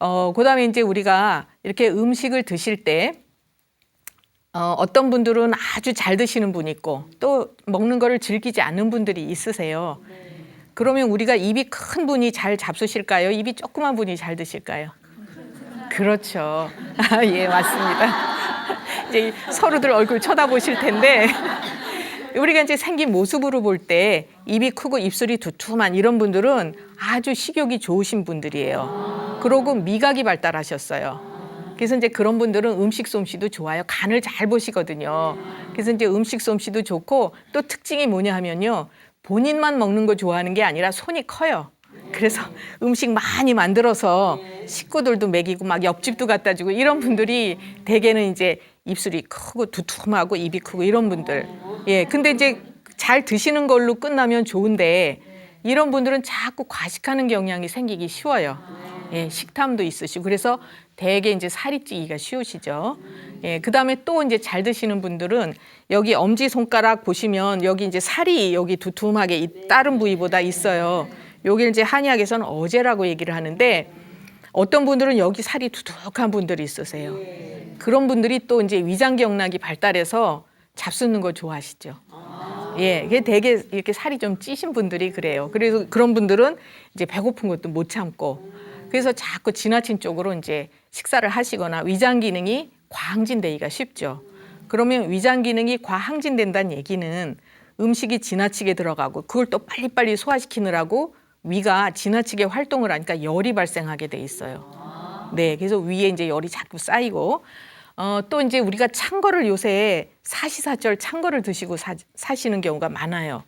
어, 그 다음에 이제 우리가 이렇게 음식을 드실 때 어, 어떤 분들은 아주 잘 드시는 분 있고 또 먹는 거를 즐기지 않는 분들이 있으세요. 그러면 우리가 입이 큰 분이 잘 잡수실까요? 입이 조그만 분이 잘 드실까요? 그렇죠. 아, 예, 맞습니다. 이제 서로들 얼굴 쳐다보실 텐데 우리가 이제 생긴 모습으로 볼 때 입이 크고 입술이 두툼한 이런 분들은 아주 식욕이 좋으신 분들이에요. 그러고 미각이 발달하셨어요. 그래서 이제 그런 분들은 음식 솜씨도 좋아요. 간을 잘 보시거든요. 그래서 이제 음식 솜씨도 좋고 또 특징이 뭐냐 하면요. 본인만 먹는 거 좋아하는 게 아니라 손이 커요. 그래서 음식 많이 만들어서 식구들도 먹이고 막 옆집도 갖다 주고 이런 분들이 대개는 이제 입술이 크고 두툼하고 입이 크고 이런 분들. 예. 근데 이제 잘 드시는 걸로 끝나면 좋은데 이런 분들은 자꾸 과식하는 경향이 생기기 쉬워요. 예, 식탐도 있으시고 그래서 대개 이제 살이 찌기가 쉬우시죠. 예, 그다음에 또 이제 잘 드시는 분들은 여기 엄지 손가락 보시면 여기 이제 살이 여기 두툼하게 이 다른 부위보다 있어요. 여기 이제 한의학에서는 어제라고 얘기를 하는데 어떤 분들은 여기 살이 두둑한 분들이 있으세요. 그런 분들이 또 이제 위장 경락이 발달해서 잡수는 거 좋아하시죠. 예, 이게 되게 이렇게 살이 좀 찌신 분들이 그래요. 그래서 그런 분들은 이제 배고픈 것도 못 참고 그래서 자꾸 지나친 쪽으로 이제 식사를 하시거나 위장 기능이 과항진되기가 쉽죠. 그러면 위장 기능이 과항진된다는 얘기는 음식이 지나치게 들어가고 그걸 또 빨리빨리 소화시키느라고 위가 지나치게 활동을 하니까 열이 발생하게 돼 있어요. 네, 그래서 위에 이제 열이 자꾸 쌓이고 어, 또 이제 우리가 찬 거를 요새 사시사철 찬 거를 드시고 사, 사시는 경우가 많아요.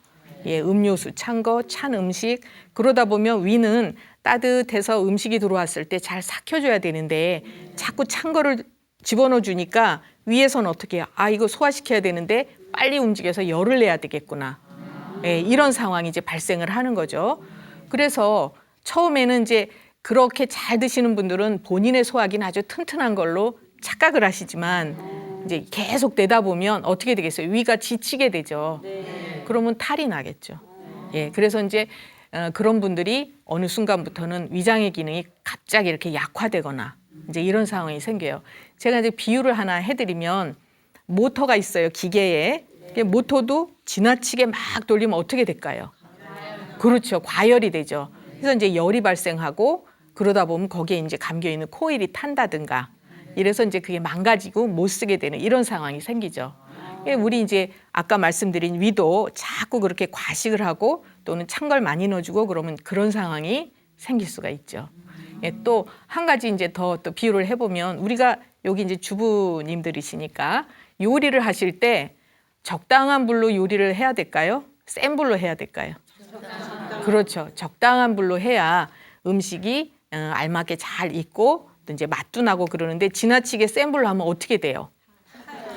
예, 음료수 찬 거, 찬 음식 그러다 보면 위는 따뜻해서 음식이 들어왔을 때 잘 삭혀줘야 되는데 자꾸 찬 거를 집어넣어 주니까 위에서는 어떻게 해요? 아 이거 소화시켜야 되는데 빨리 움직여서 열을 내야 되겠구나. 예, 이런 상황이 이제 발생을 하는 거죠. 그래서 처음에는 이제 그렇게 잘 드시는 분들은 본인의 소화기는 아주 튼튼한 걸로 착각을 하시지만 이제 계속 되다 보면 어떻게 되겠어요? 위가 지치게 되죠. 그러면 탈이 나겠죠. 예, 그래서 이제 어, 그런 분들이 어느 순간부터는 위장의 기능이 갑자기 이렇게 약화되거나 이제 이런 상황이 생겨요. 제가 이제 비유를 하나 해드리면 모터가 있어요 기계에 그 모터도 지나치게 막 돌리면 어떻게 될까요? 그렇죠 과열이 되죠. 그래서 이제 열이 발생하고 그러다 보면 거기에 이제 감겨 있는 코일이 탄다든가 이래서 이제 그게 망가지고 못 쓰게 되는 이런 상황이 생기죠. 예, 우리 이제 아까 말씀드린 위도 자꾸 그렇게 과식을 하고 또는 찬 걸 많이 넣어주고 그러면 그런 상황이 생길 수가 있죠. 예, 또 한 가지 이제 더 또 비유를 해보면 우리가 여기 이제 주부님들이시니까 요리를 하실 때 적당한 불로 요리를 해야 될까요? 센 불로 해야 될까요? 그렇죠. 적당한 불로 해야 음식이 어, 알맞게 잘 익고 또 이제 맛도 나고 그러는데 지나치게 센 불로 하면 어떻게 돼요?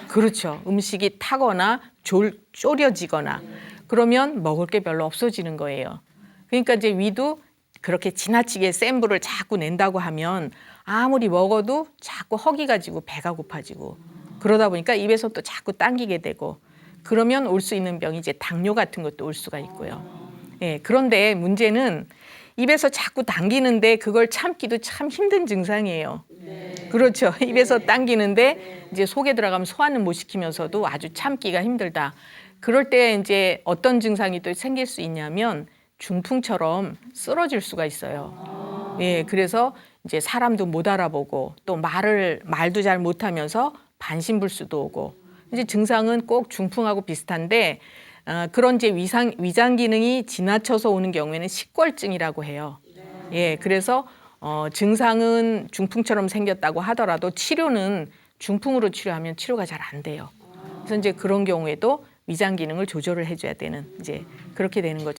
그렇죠. 음식이 타거나 졸, 졸여지거나 그러면 먹을 게 별로 없어지는 거예요. 그러니까 이제 위도 그렇게 지나치게 센 불을 자꾸 낸다고 하면 아무리 먹어도 자꾸 허기 가 지고 배가 고파지고 그러다 보니까 입에서 또 자꾸 당기게 되고 그러면 올 수 있는 병이 이제 당뇨 같은 것도 올 수가 있고요. 예, 그런데 문제는 입에서 자꾸 당기는데 그걸 참기도 참 힘든 증상이에요. 그렇죠. 입에서 당기는데 이제 속에 들어가면 소화는 못 시키면서도 아주 참기가 힘들다. 그럴 때 이제 어떤 증상이 또 생길 수 있냐면 중풍처럼 쓰러질 수가 있어요. 예, 그래서 이제 사람도 못 알아보고 또 말을 말도 잘 못하면서 반신불수도 오고 이제 증상은 꼭 중풍하고 비슷한데 어, 그런 이제 위상, 위장 기능이 지나쳐서 오는 경우에는 식골증이라고 해요. 예, 그래서 어, 증상은 중풍처럼 생겼다고 하더라도 치료는 중풍으로 치료하면 치료가 잘 안 돼요. 그래서 이제 그런 경우에도 위장 기능을 조절을 해줘야 되는 이제 그렇게 되는 거죠.